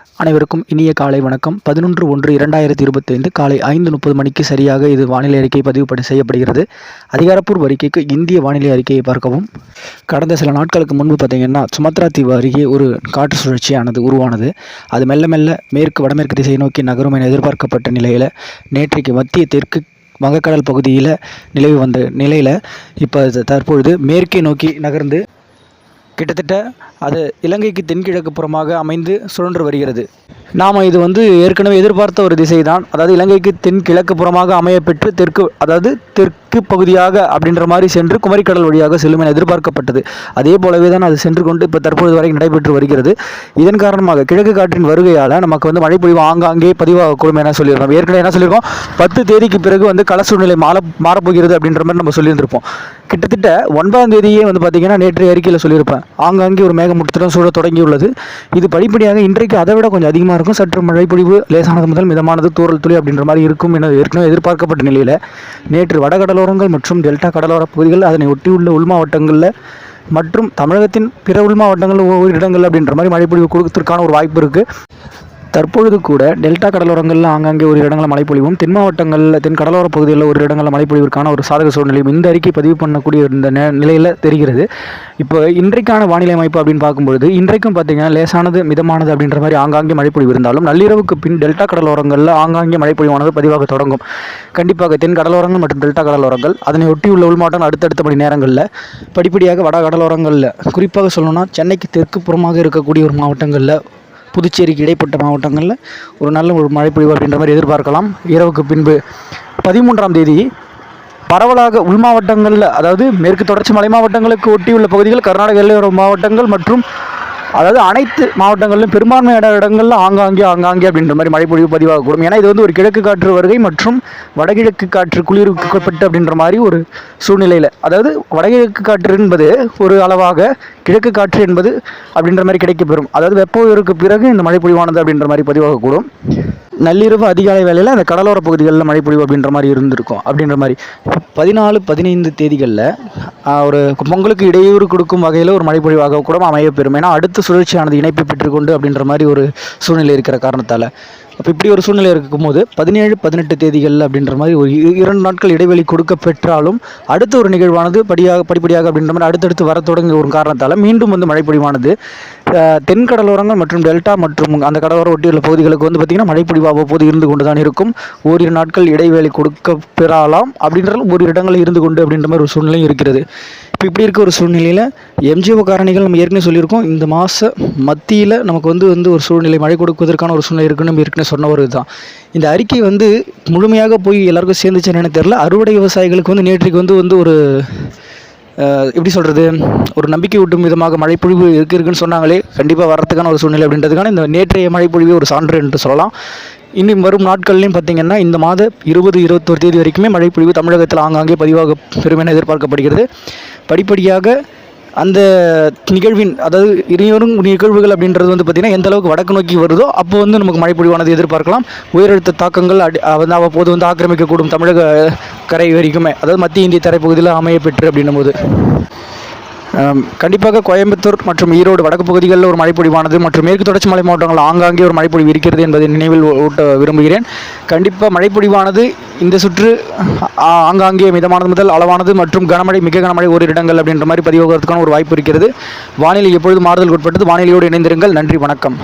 அனைவருக்கும் இனிய காலை வணக்கம். பதினொன்று ஒன்று இரண்டாயிரத்தி இருபத்தைந்து காலை ஐந்து முப்பது மணிக்கு சரியாக இது வானிலை அறிக்கை பதிவு செய்யப்படுகிறது. அதிகாரப்பூர்வ அறிக்கைக்கு இந்திய வானிலை அறிக்கையை பார்க்கவும். கடந்த சில நாட்களுக்கு முன்பு பார்த்தீங்கன்னா சுமத்ரா தீவு அருகே ஒரு காற்று சுழற்சியானது உருவானது. அது மெல்ல மெல்ல மேற்கு வடமேற்கு திசை நோக்கி நகரும் என எதிர்பார்க்கப்பட்ட நிலையில் நேற்றைக்கு மத்திய தெற்கு வங்கக்கடல் பகுதியில் நிலவு வந்த நிலையில் இப்போ தற்பொழுது மேற்கே நோக்கி நகர்ந்து கிட்டத்தட்ட அது இலங்கைக்கு தென்கிழக்கு புறமாக அமைந்து சுழன்று வருகிறது. நாம் இது வந்து ஏற்கனவே எதிர்பார்த்த ஒரு திசை தான் அதாவது இலங்கைக்கு தென்கிழக்கு புறமாக அமையப்பெற்று தெற்கு அதாவது தெற்கு பகுதியாக அப்படின்ற மாதிரி சென்று குமரிக்கடல் வழியாக செல்லும் என எதிர்பார்க்கப்பட்டது. அதே போலவே தான் அது சென்று கொண்டு இப்போ தற்பொழுது வரை நடைபெற்று வருகிறது. இதன் காரணமாக கிழக்கு காற்றின் வருகையால் நமக்கு வந்து மழை பொழிவு ஆங்காங்கே பதிவாகக்கூடும் என சொல்லியிருக்கோம். ஏற்கனவே என்ன சொல்லியிருக்கோம்? பத்து தேதிக்கு பிறகு வந்து கள சூழ்நிலை மாற மாறப்போகிறது அப்படின்ற மாதிரி நம்ம சொல்லியிருந்திருப்போம். கிட்டத்தட்ட ஒன்பதாம் தேதியே வந்து பார்த்திங்கன்னா நேற்று அறிக்கையில் சொல்லியிருப்பேன். ஆங்காங்கே ஒரு மேகமூட்டத்துடன் சூழ தொடங்கியுள்ளது. இது படிப்படியாக இன்றைக்கு அதை விட கொஞ்சம் அதிகமாக இருக்கும். சற்று மழைப்பொழிவு லேசானது முதல் மிதமானது தூரல் துளி அப்படின்ற மாதிரி இருக்கும் என ஏற்கனவே எதிர்பார்க்கப்பட்ட நிலையில் நேற்று கடலோரங்கள் மற்றும் டெல்டா கடலோர பகுதிகள் அதனை ஒட்டியுள்ள உள் மாவட்டங்களில் மற்றும் தமிழகத்தின் பிற உள் மாவட்டங்களில் ஒவ்வொரு இடங்கள் அப்படின்ற மாதிரி மழை பொழிவு கொடுக்கறதுக்கான ஒரு வாய்ப்பு இருக்குது தற்பொழுது கூட டெல்டா கடலோரங்களில் ஆங்காங்கே ஒரு இடங்களில் மழை பொழிவும் தென் மாவட்டங்களில் தென் கடலோர பகுதிகளில் ஒரு இடங்களில் மழை பொழிவிற்கான ஒரு சாதக சூழ்நிலையும் இந்த அறிக்கை பதிவு பண்ணக்கூடிய இந்த நிலையில் தெரிகிறது. இப்போ இன்றைக்கான வானிலை அமைப்பு அப்படின்னு பார்க்கும்பொழுது இன்றைக்கும் பார்த்தீங்கன்னா லேசானது மிதமானது அப்படின்ற மாதிரி ஆங்காங்கே மழை பொழிவு இருந்தாலும் நள்ளிரவுக்கு பின் டெல்டா கடலோரங்களில் ஆங்காங்கே மழை பொழிவானது பதிவாக தொடங்கும். கண்டிப்பாக தென் கடலோரங்கள் மற்றும் டெல்டா கடலோரங்கள் அதனை ஒட்டியுள்ள உள் மாவட்டங்கள் அடுத்தடுத்த மணி நேரங்களில் படிப்படியாக வட கடலோரங்களில் குறிப்பாக சொல்லணும்னா சென்னைக்கு தெற்கு புறமாக இருக்கக்கூடிய ஒரு மாவட்டங்களில் புதுச்சேரிக்கு இடைப்பட்ட மாவட்டங்களில் ஒரு நல்ல ஒரு மழை பொழிவு அப்படின்ற மாதிரி எதிர்பார்க்கலாம். இரவுக்கு பின்பு பதிமூன்றாம் தேதி பரவலாக உள் மாவட்டங்களில் அதாவது மேற்கு தொடர்ச்சி மலை மாவட்டங்களுக்கு ஒட்டியுள்ள பகுதிகள் கர்நாடக எல்லையோர மாவட்டங்கள் மற்றும் அதாவது அனைத்து மாவட்டங்களிலும் பெரும்பான்மையான இடங்களில் ஆங்காங்கே ஆங்காங்கே அப்படின்ற மாதிரி மழை பொழிவு பதிவாகக்கூடும் ஏன்னா இது வந்து ஒரு கிழக்கு காற்று வருகை மற்றும் வடகிழக்கு காற்று குளிர்விக்கப்பட்டு அப்படின்ற மாதிரி ஒரு சூழ்நிலையில். அதாவது வடகிழக்கு காற்று என்பது ஒரு அளவாக கிழக்கு காற்று என்பது அப்படின்ற மாதிரி கிடைக்கப்பெறும். அதாவது வெப்ப உயர்வுக்கு பிறகு இந்த மழை பொழிவானது அப்படின்ற மாதிரி பதிவாகக்கூடும் நள்ளிரவு அதிகாலை வேலையில் அந்த கடலோர பகுதிகளில் மழை பொழிவு அப்படின்ற மாதிரி இருந்திருக்கும். அப்படின்ற மாதிரி பதினாலு பதினைந்து தேதிகளில் ஒரு பொங்கலுக்கு இடையூறு கொடுக்கும் வகையில் ஒரு மழைப்பொழிவாக கூட அமையப்பெறும் ஏன்னா அடுத்த சுழற்சியானது இணைப்பு பெற்றுக்கொண்டு அப்படின்ற மாதிரி ஒரு சூழ்நிலை இருக்கிற காரணத்தால். அப்போ இப்படி ஒரு சூழ்நிலை இருக்கும்போது பதினேழு பதினெட்டு தேதிகள் அப்படின்ற மாதிரி ஒரு இ- இரண்டு நாட்கள் இடைவெளி கொடுக்க பெற்றாலும் அடுத்த ஒரு நிகழ்வானது படியாக படிப்படியாக அப்படின்ற மாதிரி அடுத்தடுத்து வர தொடங்கிய ஒரு காரணத்தால் மீண்டும் வந்து மழைப்பொழிவானது. தென்கடலோரங்கள் தென் கடலோரங்கள் மற்றும் டெல்டா மற்றும் அந்த கடலோர ஒட்டியுள்ள பகுதிகளுக்கு வந்து பார்த்திங்கன்னா மழைப்பொழிவு அவ்வப்போது இருந்து கொண்டு தான் இருக்கும். ஓரிரு நாட்கள் இடைவேளை கொடுக்க பெறலாம் அப்படின்றாலும் ஒரு இடங்களில் இருந்து கொண்டு அப்படின்ற மாதிரி ஒரு சூழ்நிலையும் இருக்கிறது. இப்போ இப்படி இருக்க ஒரு சூழ்நிலையில் எம்ஜிஓ காரணிகள் நம்ம ஏற்கனவே சொல்லியிருக்கோம். இந்த மாத மத்தியில் நமக்கு வந்து வந்து ஒரு சூழ்நிலை மழை கொடுப்பதற்கான ஒரு சூழ்நிலை இருக்குன்னு நம்ம ஏற்கனவே சொன்ன ஒரு இதுதான். இந்த அறிக்கை வந்து முழுமையாக போய் எல்லாருக்கும் சேர்ந்துச்சுன்னு தெரில அறுவடை விவசாயிகளுக்கு வந்து நேற்றைக்கு வந்து வந்து ஒரு எப்படி சொல்கிறது ஒரு நம்பிக்கை ஊட்டும் விதமாக மழைப்பொழிவு இருக்கு இருக்குன்னு சொன்னாங்களே கண்டிப்பாக வரத்துக்கான ஒரு சூழ்நிலை அப்படின்றதுக்கான இந்த நேற்றைய மழைப்பொழிவு ஒரு சான்று என்று சொல்லலாம். இன்னும் வரும் நாட்கள்லையும் பார்த்தீங்கன்னா இந்த மாத இருபது இருபத்தொரு தேதி வரைக்குமே மழைப்பொழிவு தமிழகத்தில் ஆங்காங்கே பதிவாக பெறும் என எதிர்பார்க்கப்படுகிறது. படிப்படியாக அந்த நிகழ்வின் அதாவது இனிவரும் நிகழ்வுகள் அப்படின்றது வந்து பார்த்திங்கன்னா எந்த அளவுக்கு வடக்கு நோக்கி வருதோ அப்போ வந்து நமக்கு மழைப்பொழிவானது எதிர்பார்க்கலாம். உயரழுத்த தாக்கங்கள் அடி வந்து அவ்வப்போது வந்து ஆக்கிரமிக்கக்கூடும் தமிழக கரை வரைக்குமே. அதாவது மத்திய இந்திய தரைப்பகுதியில் அமைய பெற்று அப்படின்னும் போது கண்டிப்பாக கோயம்புத்தூர் மற்றும் ஈரோடு வடக்கு பகுதிகளில் ஒரு மழைப்பொழிவானது மற்றும் மேற்கு தொடர்ச்சி மலை மாவட்டங்கள் ஆங்காங்கே ஒரு மழைப்பொழிவு இருக்கிறது என்பதை நினைவில் ஊட்ட விரும்புகிறேன். கண்டிப்பாக மழைப்பொழிவானது இந்த சுற்று ஆங்காங்கே மிதமானது முதல் அளவானது மற்றும் கனமழை மிக கனமழை ஒரு இடங்கள் அப்படின்ற மாதிரி பதிவாகிறதுக்கான ஒரு வாய்ப்பு இருக்கிறது. வானிலை எப்பொழுது மாறுதல் உட்பட்டது. வானிலையோடு இணைந்திருங்கள். நன்றி வணக்கம்.